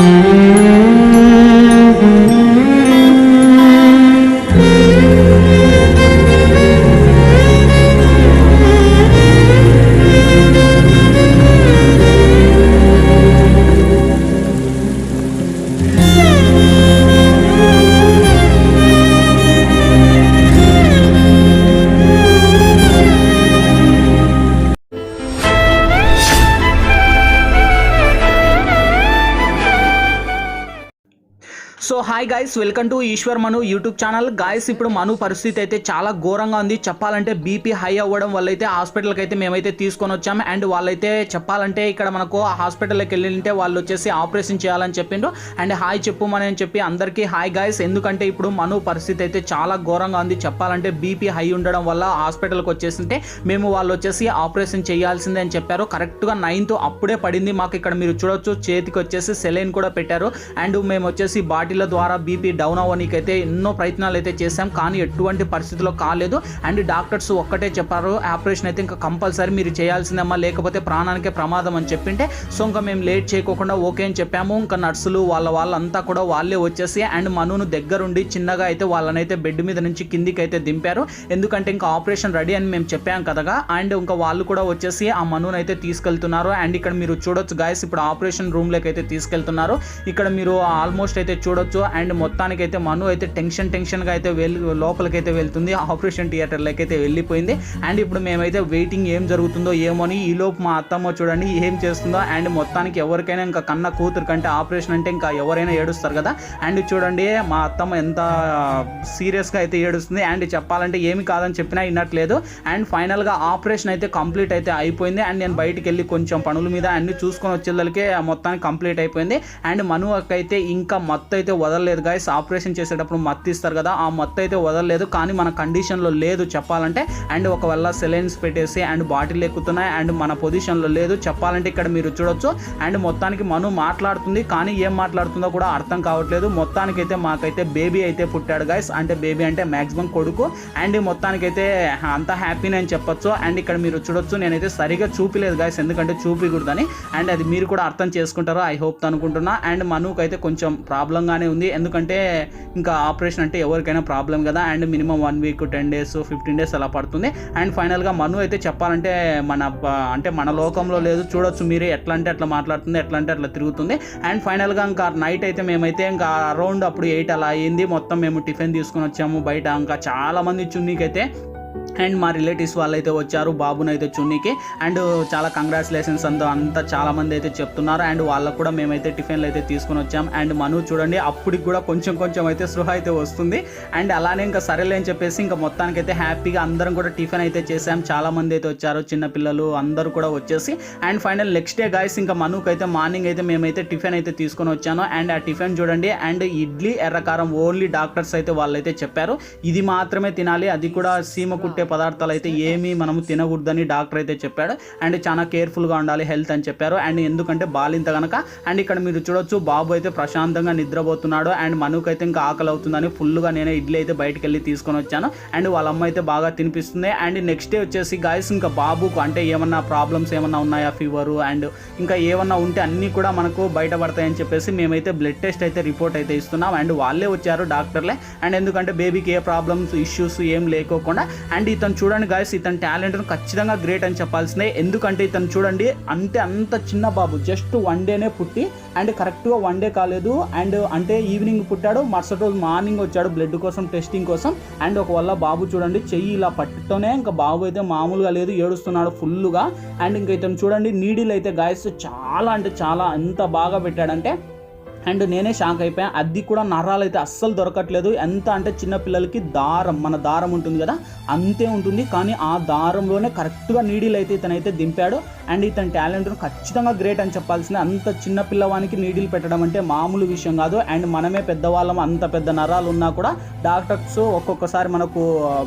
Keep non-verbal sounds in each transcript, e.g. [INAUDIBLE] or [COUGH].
Música hi guys welcome to Eshwar Manu YouTube channel guys ఇప్పుడు మను పరిస్థితి అయితే చాలా ఘోరంగా ఉంది. చెప్పాలంటే బీపీ హై అవ్వడం వల్ల అయితే హాస్పిటల్కి అయితే మేమైతే తీసుకొని వచ్చాం. అండ్ వాళ్ళైతే చెప్పాలంటే ఇక్కడ మనకు ఆ హాస్పిటల్కి వెళ్ళింటే వాళ్ళు వచ్చేసి ఆపరేషన్ చేయాలని చెప్పిండు అండ్ హాయ్ చెప్పుమని అని చెప్పి అందరికీ హాయ్ గాయస్ ఎందుకంటే ఇప్పుడు మను పరిస్థితి అయితే చాలా ఘోరంగా ఉంది. చెప్పాలంటే బీపీ హై ఉండడం వల్ల హాస్పిటల్కి వచ్చేసింటే మేము వాళ్ళు వచ్చేసి ఆపరేషన్ చేయాల్సిందే అని చెప్పారు. కరెక్ట్గా నైన్త్ అప్పుడే పడింది మాకు ఇక్కడ మీరు చూడొచ్చు. చేతికి వచ్చేసి సెలైన్ కూడా పెట్టారు. అండ్ మేము వచ్చేసి బాటిల్ ద్వారా బీపీ డౌన్ అవ్వనీకైతే ఎన్నో ప్రయత్నాలు అయితే చేశాం కానీ ఎటువంటి పరిస్థితిలో కాలేదు. అండ్ డాక్టర్స్ ఒక్కటే చెప్పారు ఆపరేషన్ అయితే ఇంకా కంపల్సరీ మీరు చేయాల్సిందమ్మా లేకపోతే ప్రాణానికే ప్రమాదం అని చెప్పింటే సో ఇంకా మేము లేట్ చేయకోకుండా ఓకే అని చెప్పాము. ఇంకా నర్సులు వాళ్ళ వాళ్ళంతా కూడా వాళ్ళే వచ్చేసి అండ్ మనును దగ్గరుండి చిన్నగా అయితే వాళ్ళనైతే బెడ్ మీద నుంచి కిందికి అయితే దింపారు. ఎందుకంటే ఇంకా ఆపరేషన్ రెడీ అని మేము చెప్పాం కదగా అండ్ ఇంకా వాళ్ళు కూడా వచ్చేసి ఆ మనును అయితే తీసుకెళ్తున్నారు. అండ్ ఇక్కడ మీరు చూడొచ్చు గాయస్ ఇప్పుడు ఆపరేషన్ రూమ్లోకి అయితే తీసుకెళ్తున్నారు. ఇక్కడ మీరు ఆల్మోస్ట్ అయితే చూడొచ్చు. అండ్ మొత్తానికి అయితే మను అయితే టెన్షన్ టెన్షన్గా అయితే వెళ్ళి లోపలికైతే వెళ్తుంది. ఆపరేషన్ థియేటర్లోకి అయితే వెళ్ళిపోయింది. అండ్ ఇప్పుడు మేమైతే వెయిటింగ్ ఏం జరుగుతుందో ఏమో అని ఈ లోపు మా అత్తమ్మ చూడండి ఏం చేస్తుందో. అండ్ మొత్తానికి ఎవరికైనా ఇంకా కన్న కూతురు కంటే ఆపరేషన్ అంటే ఇంకా ఎవరైనా ఏడుస్తారు కదా. అండ్ చూడండి మా అత్తమ్మ ఎంత సీరియస్గా అయితే ఏడుస్తుంది. అండ్ చెప్పాలంటే ఏమి కాదని చెప్పినా వినట్లేదు. అండ్ ఫైనల్గా ఆపరేషన్ అయితే కంప్లీట్ అయితే అయిపోయింది. అండ్ నేను బయటికి వెళ్ళి కొంచెం పనుల మీద అన్ని చూసుకొని వచ్చేదానికి మొత్తానికి కంప్లీట్ అయిపోయింది. అండ్ మనువకైతే అయితే ఇంకా మత్తు అయితే వదలలేదు. గాయస్ ఆపరేషన్ చేసేటప్పుడు మత్తు ఇస్తారు కదా ఆ మత్తు అయితే వదలలేదు. కానీ మన కండిషన్లో లేదు చెప్పాలంటే. అండ్ ఒకవేళ సెలైన్స్ పెట్టేసి అండ్ బాటిల్ ఎక్కుతున్నాయి అండ్ మన పొజిషన్లో లేదు చెప్పాలంటే ఇక్కడ మీరు చూడొచ్చు. అండ్ మొత్తానికి మను మాట్లాడుతుంది కానీ ఏం మాట్లాడుతుందో కూడా అర్థం కావట్లేదు. మొత్తానికైతే మాకైతే బేబీ అయితే పుట్టాడు గైస్ అంటే బేబీ అంటే మ్యాక్సిమం కొడుకు. అండ్ మొత్తానికైతే అంత హ్యాపీనే అని చెప్పొచ్చు. అండ్ ఇక్కడ మీరు చూడొచ్చు నేనైతే సరిగా చూపిలేదు గాయస్ ఎందుకంటే చూపికూడదని. అండ్ అది మీరు కూడా అర్థం చేసుకుంటారో ఐ హోప్ అనుకుంటున్నా. అండ్ మనుకైతే అయితే కొంచెం ప్రాబ్లంగానే ఉంది. ఎందుకంటే ఇంకా ఆపరేషన్ అంటే ఎవరికైనా ప్రాబ్లం కదా and minimum one week ten days fifteen days అలా పడుతుంది. అండ్ ఫైనల్గా మను అయితే చెప్పాలంటే మన అంటే మన లోకంలో లేదు. చూడొచ్చు మీరే ఎట్లా అంటే అట్లా మాట్లాడుతుంది ఎట్లా అంటే అట్లా తిరుగుతుంది. అండ్ ఫైనల్గా ఇంకా నైట్ అయితే మేమైతే ఇంకా అరౌండ్ అప్పుడు ఎయిట్ అలా అయ్యింది మొత్తం మేము టిఫిన్ తీసుకొని వచ్చాము బయట. ఇంకా చాలామంది చున్నీకైతే అండ్ మా రిలేటివ్స్ వాళ్ళైతే వచ్చారు బాబునైతే అయితే చున్నీకి. అండ్ చాలా కంగ్రాచులేషన్స్ అంతా అంతా చాలా మంది అయితే చెప్తున్నారు. అండ్ వాళ్ళకు కూడా మేమైతే టిఫిన్లు అయితే తీసుకొని వచ్చాం. అండ్ మను చూడండి అప్పటికి కూడా కొంచెం కొంచెం అయితే సృహ అయితే వస్తుంది. అండ్ అలానే ఇంకా సరేలే అని చెప్పేసి ఇంకా మొత్తానికి అయితే హ్యాపీగా అందరం కూడా టిఫిన్ అయితే చేసాం. చాలా మంది అయితే వచ్చారు చిన్నపిల్లలు అందరూ కూడా వచ్చేసి. And final next day guys ఇంకా మనుకు అయితే మార్నింగ్ అయితే మేమైతే టిఫిన్ అయితే తీసుకొని వచ్చాను. అండ్ ఆ టిఫిన్ చూడండి అండ్ ఇడ్లీ ఎర్రకారం ఓన్లీ డాక్టర్స్ అయితే వాళ్ళైతే చెప్పారు. ఇది మాత్రమే తినాలి అది కూడా సీమ కుట్టే పదార్థాలు అయితే ఏమీ మనము తినకూడదని డాక్టర్ అయితే చెప్పాడు. అండ్ చాలా కేర్ఫుల్గా ఉండాలి హెల్త్ అని చెప్పారు. అండ్ ఎందుకంటే బాలింత కనుక అండ్ ఇక్కడ మీరు చూడొచ్చు బాబు అయితే ప్రశాంతంగా నిద్రపోతున్నాడు. అండ్ మనుకు అయితే ఇంకా ఆకలి అవుతుందని ఫుల్గా నేనే ఇడ్లీ అయితే బయటకు వెళ్ళి తీసుకొని వచ్చాను. అండ్ వాళ్ళ అమ్మ అయితే బాగా తినిపిస్తుంది. అండ్ నెక్స్ట్ డే వచ్చేసి గాయస్ ఇంకా బాబుకు అంటే ఏమన్నా ప్రాబ్లమ్స్ ఏమన్నా ఉన్నాయా? ఫీవరు అండ్ ఇంకా ఏమన్నా ఉంటే అన్నీ కూడా మనకు బయటపడతాయని చెప్పేసి మేమైతే బ్లడ్ టెస్ట్ అయితే రిపోర్ట్ అయితే ఇస్తున్నాం. అండ్ వాళ్ళే వచ్చారు డాక్టర్లే. అండ్ ఎందుకంటే బేబీకి ఏ ప్రాబ్లమ్స్ ఇష్యూస్ ఏం లేకోకుండా అండ్ ఇతను చూడండి గాయస్ ఇతని టాలెంట్ ఖచ్చితంగా గ్రేట్ అని చెప్పాల్సిందే. ఎందుకంటే ఇతను చూడండి అంటే అంత చిన్న బాబు జస్ట్ వన్ డేనే పుట్టి అండ్ కరెక్ట్గా వన్ డే కాలేదు. అండ్ అంటే ఈవినింగ్ పుట్టాడు మరుసటి రోజు మార్నింగ్ వచ్చాడు బ్లడ్ కోసం టెస్టింగ్ కోసం. అండ్ ఒకవల్ల బాబు చూడండి చెయ్యి ఇలా పట్టుతోనే ఇంకా బాబు అయితే మామూలుగా లేదు ఏడుస్తున్నాడు ఫుల్గా అండ్ ఇంకా ఇతను చూడండి నీడిల్ అయితే గాయస్ చాలా అంటే చాలా ఎంత బాగా పెట్టాడంటే అండ్ నేనే షాక్ అయిపోయాను అది కూడా నరాలు అయితే అస్సలు దొరకట్లేదు. ఎంత అంటే చిన్న పిల్లలకి దారం మన దారం ఉంటుంది కదా అంతే ఉంటుంది. కానీ ఆ దారంలోనే కరెక్ట్గా నీడిల్ అయితే ఇతనైతే దింపాడు. అండ్ ఇతని టాలెంట్ను ఖచ్చితంగా గ్రేట్ అని చెప్పాల్సింది అంత చిన్న పిల్లవానికి నీడిల్ పెట్టడం అంటే మామూలు విషయం కాదు. అండ్ మనమే పెద్దవాళ్ళం అంత పెద్ద నరాలు ఉన్నా కూడా డాక్టర్స్ ఒక్కొక్కసారి మనకు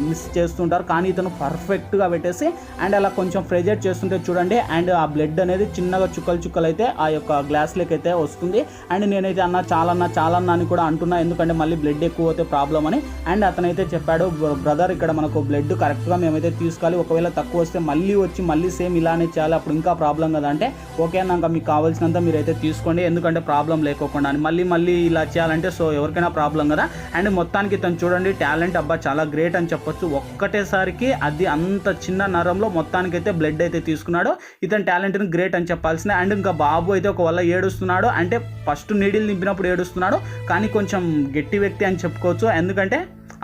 మిస్ చేస్తుంటారు. కానీ ఇతను పర్ఫెక్ట్గా పెట్టేసి అండ్ అలా కొంచెం ప్రెజర్ చేస్తుంటే చూడండి. అండ్ ఆ బ్లడ్ అనేది చిన్నగా చుక్కలు చుక్కలు అయితే ఆ యొక్క గ్లాస్లోకి అయితే వస్తుంది. అండ్ నేను నేనైతే అన్న చాలన్నా చాలన్నా అని కూడా అంటున్నా. ఎందుకంటే మళ్ళీ బ్లడ్ ఎక్కువ అయితే ప్రాబ్లం అని. అండ్ అతనైతే చెప్పాడు బ్రదర్ ఇక్కడ మనకు బ్లడ్ కరెక్ట్గా మేమైతే తీసుకోవాలి. ఒకవేళ తక్కువ వస్తే మళ్ళీ వచ్చి మళ్ళీ సేమ్ ఇలానే చేయాలి. అప్పుడు ఇంకా ప్రాబ్లం కదా. అంటే ఓకే అన్నాక మీకు కావాల్సినంత మీరైతే తీసుకోండి. ఎందుకంటే ప్రాబ్లం లేకోకుండా అని. మళ్ళీ మళ్ళీ ఇలా చేయాలంటే సో ఎవరికైనా ప్రాబ్లం కదా. అండ్ మొత్తానికి తను చూడండి టాలెంట్ అబ్బా చాలా గ్రేట్ అని చెప్పొచ్చు. ఒక్కటేసారికి అది అంత చిన్న నరంలో మొత్తానికి అయితే బ్లడ్ అయితే తీసుకున్నాడు. ఇతని టాలెంట్ని గ్రేట్ అని చెప్పాల్సిందే. అండ్ ఇంకా బాబు అయితే ఒక వల్ల ఏడుస్తున్నాడు. అంటే ఫస్ట్ నీడిల్ నింపినప్పుడు ఏడుస్తున్నాడు కానీ కొంచెం గట్టి వ్యక్తి అని చెప్పుకోవచ్చు. ఎందుకంటే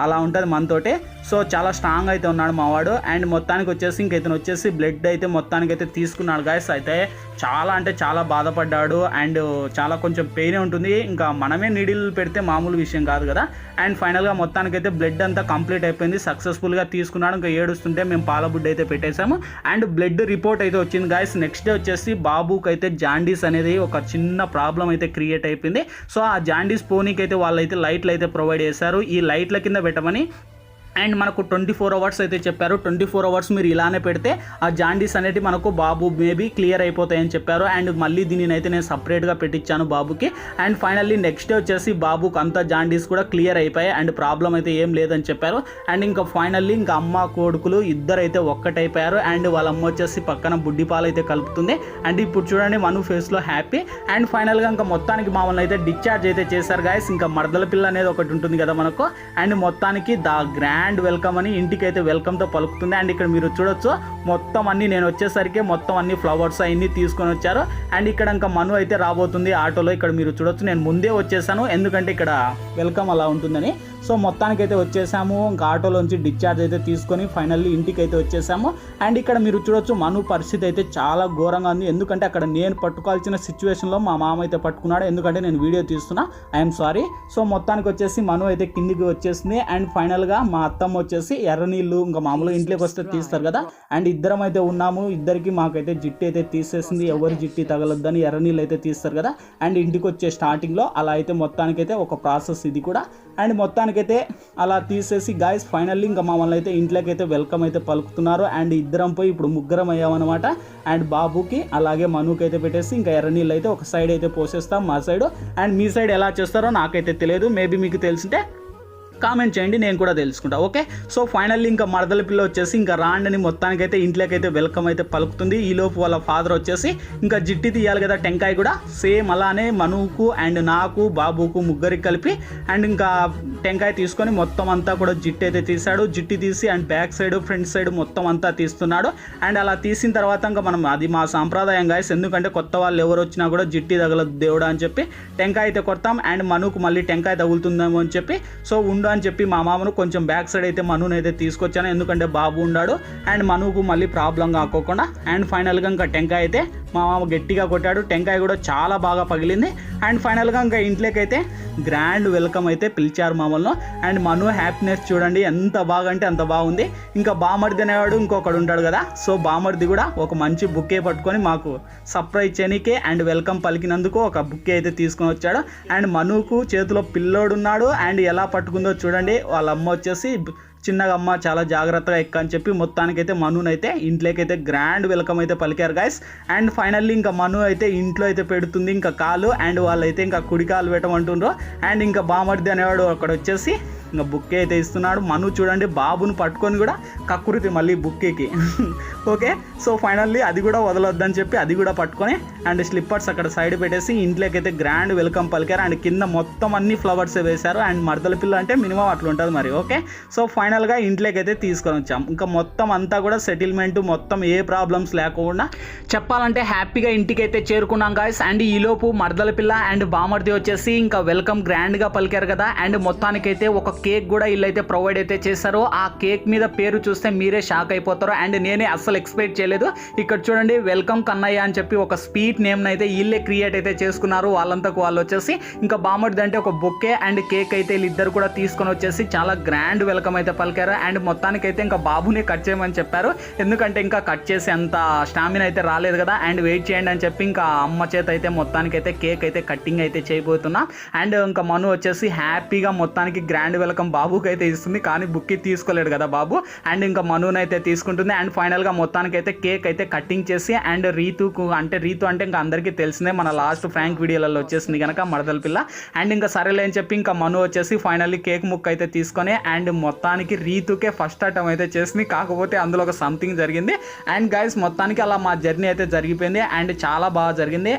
అలా ఉంటుంది మనతోటే. సో చాలా స్ట్రాంగ్ అయితే ఉన్నాడు మావాడు. అండ్ మొత్తానికి వచ్చేసి ఇంక ఇతను వచ్చేసి బ్లడ్ అయితే మొత్తానికి అయితే తీసుకున్నాడు గాయస్ అయితే చాలా అంటే చాలా బాధపడ్డాడు. అండ్ చాలా కొంచెం పెయిన్ ఉంటుంది. ఇంకా మనమే నీడిల్ పెడితే మామూలు విషయం కాదు కదా. అండ్ ఫైనల్గా మొత్తానికి అయితే బ్లడ్ అంతా కంప్లీట్ అయిపోయింది. సక్సెస్ఫుల్గా తీసుకున్నాడు. ఇంకా ఏడుస్తుంటే మేము పాలబుడ్డ అయితే పెట్టేశాము. అండ్ బ్లడ్ రిపోర్ట్ అయితే వచ్చింది గాయస్ నెక్స్ట్ డే వచ్చేసి బాబుకి అయితే జాండీస్ అనేది ఒక చిన్న ప్రాబ్లం అయితే క్రియేట్ అయిపోయింది. సో ఆ జాండీస్ పోనీకి అయితే వాళ్ళైతే లైట్లు అయితే ప్రొవైడ్ చేశారు. ఈ లైట్ల కింద పెట్టమని అండ్ మనకు ట్వంటీ ఫోర్ అవర్స్ అయితే చెప్పారు. ట్వంటీ ఫోర్ అవర్స్ మీరు ఇలానే పెడితే ఆ జాండీస్ అనేది మనకు బాబు మేబీ క్లియర్ అయిపోతాయని చెప్పారు. అండ్ మళ్ళీ దీనిని అయితే నేను సపరేట్గా పెట్టించాను బాబుకి. అండ్ ఫైనల్లీ నెక్స్ట్ డే వచ్చేసి బాబుకి అంత జాండీస్ కూడా క్లియర్ అయిపోయాయి. అండ్ ప్రాబ్లం అయితే ఏం లేదని చెప్పారు. అండ్ ఇంకా ఫైనల్లీ ఇంకా అమ్మ కొడుకులు ఇద్దరు అయితే ఒక్కటైపోయారు. అండ్ వాళ్ళ అమ్మ వచ్చేసి పక్కన బుడ్డి పాలు అయితే కలుపుతుంది. అండ్ ఇప్పుడు చూడండి మను ఫేస్లో హ్యాపీ. అండ్ ఫైనల్గా ఇంకా మొత్తానికి మామూలు అయితే డిశ్చార్జ్ అయితే చేశారు గాయస్ ఇంకా మరదల పిల్ల అనేది ఒకటి ఉంటుంది కదా మనకు. అండ్ మొత్తానికి ద గ్రాండ్ వెల్కమ్ అని ఇంటికి అయితే వెల్కమ్తో పలుకుతుంది. అండ్ ఇక్కడ మీరు చూడొచ్చు మొత్తం అన్ని నేను వచ్చేసరికి మొత్తం అన్ని ఫ్లవర్స్ అవన్నీ తీసుకొని వచ్చారు. అండ్ ఇక్కడ ఇంకా మను అయితే రాబోతుంది ఆటోలో. ఇక్కడ మీరు చూడొచ్చు నేను ముందే వచ్చేసాను. ఎందుకంటే ఇక్కడ వెల్కమ్ అలా ఉంటుందని. సో మొత్తానికి అయితే వచ్చేసాము. ఇంకా ఆటోలోంచి డిశ్చార్జ్ అయితే తీసుకొని ఫైనల్లీ ఇంటికి అయితే వచ్చేసాము. అండ్ ఇక్కడ మీరు చూడొచ్చు మను పరిస్థితి అయితే చాలా ఘోరంగా ఉంది. ఎందుకంటే అక్కడ నేను పట్టుకోవాల్సిన సిచ్యువేషన్లో మా మామ అయితే పట్టుకున్నాడు. ఎందుకంటే నేను వీడియో తీస్తున్నా. ఐఎమ్ సారీ సో మొత్తానికి వచ్చేసి మను అయితే కిందికి వచ్చేసింది. అండ్ ఫైనల్గా మా అత్తమ్మ వచ్చేసి ఎర్ర నీళ్ళు ఇంకా మామూలుగా ఇంట్లోకి వస్తే తీస్తారు కదా. అండ్ ఇద్దరం అయితే ఉన్నాము. ఇద్దరికి మాకైతే జిట్టి అయితే తీసేసింది. ఎవరి జిట్టి తగలొద్దని ఎర్ర నీళ్ళు అయితే తీస్తారు కదా. అండ్ ఇంటికి వచ్చే స్టార్టింగ్లో అలా అయితే మొత్తానికైతే ఒక ప్రాసెస్ ఇది కూడా. అండ్ మొత్తానికైతే అలా తీసేసి గాయస్ ఫైనల్లీ ఇంకా మమ్మల్ని అయితే ఇంట్లోకి అయితే వెల్కమ్ అయితే పలుకుతున్నారు. అండ్ ఇద్దరం పోయి ఇప్పుడు ముగ్గురం అయ్యామన్నమాట. అండ్ బాబుకి అలాగే మనుకి అయితే పెట్టేసి ఇంకా ఎర్ర నీళ్ళు అయితే ఒక సైడ్ అయితే పోసేస్తాం మా సైడ్ అండ్ మీ సైడ్ ఎలా చేస్తారో నాకైతే తెలియదు. మేబీ మీకు తెలిసింటే కామెంట్ చేయండి నేను కూడా తెలుసుకుంటా ఓకే? సో ఫైనల్లీ ఇంకా మరదల పిల్ల వచ్చేసి ఇంకా రాండని మొత్తానికి అయితే ఇంట్లోకి అయితే వెల్కమ్ అయితే పలుకుతుంది ఈలోపు వాళ్ళ ఫాదర్ వచ్చేసి ఇంకా జిట్టి తీయాలి కదా టెంకాయ కూడా. సేమ్ అలానే మనుకు అండ్ నాకు బాబుకు ముగ్గురికి కలిపి అండ్ ఇంకా టెంకాయ తీసుకొని మొత్తం అంతా కూడా జిట్టి అయితే తీశాడు. జిట్టి తీసి and back side front side మొత్తం అంతా తీస్తున్నాడు. అండ్ అలా తీసిన తర్వాత ఇంకా మనం అది మా సాంప్రదాయం గాయస్ ఎందుకంటే కొత్త వాళ్ళు ఎవరు వచ్చినా కూడా జిట్టి తగలదు దేవుడు అని చెప్పి టెంకాయ అయితే కొడతాం. అండ్ మనుకు మళ్ళీ టెంకాయ తగులుతుందేమో అని చెప్పి సో ఉండ అని చెప్పి మా మామను కొంచెం బ్యాక్ సైడ్ అయితే మనుని అయితే తీసుకొచ్చాను. ఎందుకంటే బాబు ఉన్నాడు అండ్ మనుకు మళ్ళీ ప్రాబ్లం కాకోకుండా. అండ్ ఫైనల్గా ఇంకా టెంకాయ అయితే మా మామ గట్టిగా కొట్టాడు. టెంకాయ కూడా చాలా బాగా పగిలింది. అండ్ ఫైనల్గా ఇంకా ఇంట్లోకి అయితే గ్రాండ్ వెల్కమ్ అయితే పిలిచారు మామూలు అండ్ మను హ్యాపీనెస్ చూడండి ఎంత బాగా అంటే అంత బాగుంది. ఇంకా బామర్ది అనేవాడు ఇంకొకడు ఉంటాడు కదా. సో బామర్ది కూడా ఒక మంచి బుక్కే పట్టుకొని మాకు సర్ప్రైజ్ చేయనికే అండ్ వెల్కమ్ పలికినందుకు ఒక బుక్కే అయితే తీసుకొని వచ్చాడు. అండ్ మనుకు చేతిలో పిల్లోడున్నాడు అండ్ ఎలా పట్టుకుందో చూడండి వాళ్ళ అమ్మ వచ్చేసి చిన్నగా అమ్మ చాలా జాగ్రత్తగా ఎక్క అని చెప్పి మొత్తానికైతే మనునైతే ఇంట్లోకి అయితే గ్రాండ్ వెల్కమ్ అయితే పలికారు గాయస్ అండ్ ఫైనల్లీ ఇంకా మను అయితే ఇంట్లో అయితే పెడుతుంది ఇంకా కాలు. అండ్ వాళ్ళైతే ఇంకా కుడి కాలు పెట్టమంటుండ్రు. అండ్ ఇంకా బామర్ది అనేవాడు అక్కడ వచ్చేసి ఇంకా బుక్ అయితే ఇస్తున్నాడు. మను చూడండి బాబుని పట్టుకొని కూడా కక్కురుతి మళ్ళీ బుక్కేకి. [LAUGHS] ఓకే? సో ఫైనల్లీ అది కూడా వదలొద్దని చెప్పి అది కూడా పట్టుకొని అండ్ స్లిప్పర్స్ అక్కడ సైడ్ పెట్టేసి ఇంట్లోకి అయితే గ్రాండ్ వెల్కమ్ పలికారు. అండ్ కింద మొత్తం అన్ని ఫ్లవర్స్ వేశారు. అండ్ మరదల పిల్ల అంటే మినిమం అట్లా ఉంటుంది మరి ఓకే? సో ఫైనల్గా ఇంట్లోకి అయితే తీసుకొని వచ్చాం. ఇంకా మొత్తం అంతా కూడా సెటిల్మెంట్ మొత్తం ఏ ప్రాబ్లమ్స్ లేకుండా చెప్పాలంటే హ్యాపీగా ఇంటికి అయితే చేరుకున్నాం గాయస్ అండ్ ఈలోపు మరదల పిల్ల అండ్ బామర్ది వచ్చేసి ఇంకా వెల్కమ్ గ్రాండ్గా పలికారు కదా. అండ్ మొత్తానికైతే ఒక కేక్ కూడా వీళ్ళైతే ప్రొవైడ్ అయితే చేశారు. ఆ కేక్ మీద పేరు చూస్తే మీరే షాక్ అయిపోతారు. అండ్ నేనే అస్సలు ఎక్స్పెక్ట్ చేయలేదు. ఇక్కడ చూడండి వెల్కమ్ కన్నయ్య అని చెప్పి ఒక స్వీట్ నేమ్ అయితే వీళ్ళే క్రియేట్ అయితే చేసుకున్నారు. వాళ్ళంతకు వాళ్ళు వచ్చేసి ఇంకా బామ్మడిది అంటే ఒక బొక్కే అండ్ కేక్ అయితే వీళ్ళిద్దరు కూడా తీసుకొని వచ్చేసి చాలా గ్రాండ్ వెల్కమ్ అయితే పలికారు. అండ్ మొత్తానికైతే ఇంకా బాబుని కట్ చేయమని చెప్పారు. ఎందుకంటే ఇంకా కట్ చేసే అంత స్టామినా అయితే రాలేదు కదా. అండ్ వెయిట్ చేయండి అని చెప్పి ఇంకా అమ్మ చేత అయితే మొత్తానికైతే కేక్ అయితే కట్టింగ్ అయితే చేయబోతున్నా. అండ్ ఇంకా మను వచ్చేసి హ్యాపీగా మొత్తానికి గ్రాండ్ వెల్కమ్ బాబుకి అయితే ఇస్తుంది కానీ బుక్కి తీసుకోలేడు కదా బాబు. అండ్ ఇంకా మనుని అయితే తీసుకుంటుంది. అండ్ ఫైనల్గా మొత్తానికి అయితే కేక్ అయితే కటింగ్ చేసి అండ్ రీతుకు అంటే రీతు అంటే ఇంకా అందరికీ తెలిసిందే మన లాస్ట్ ఫ్రాంక్ వీడియోలలో వచ్చేసింది కనుక మడదల పిల్ల. అండ్ ఇంకా సరేలే అని చెప్పి ఇంకా మను వచ్చేసి ఫైనల్లీ కేక్ ముక్క అయితే తీసుకొని అండ్ మొత్తానికి రీతుకే ఫస్ట్ అటెంప్ అయితే చేసింది. కాకపోతే అందులో ఒక సంథింగ్ జరిగింది. అండ్ గైస్ మొత్తానికి అలా మా జర్నీ అయితే జరిగిపోయింది. అండ్ చాలా బాగా జరిగింది.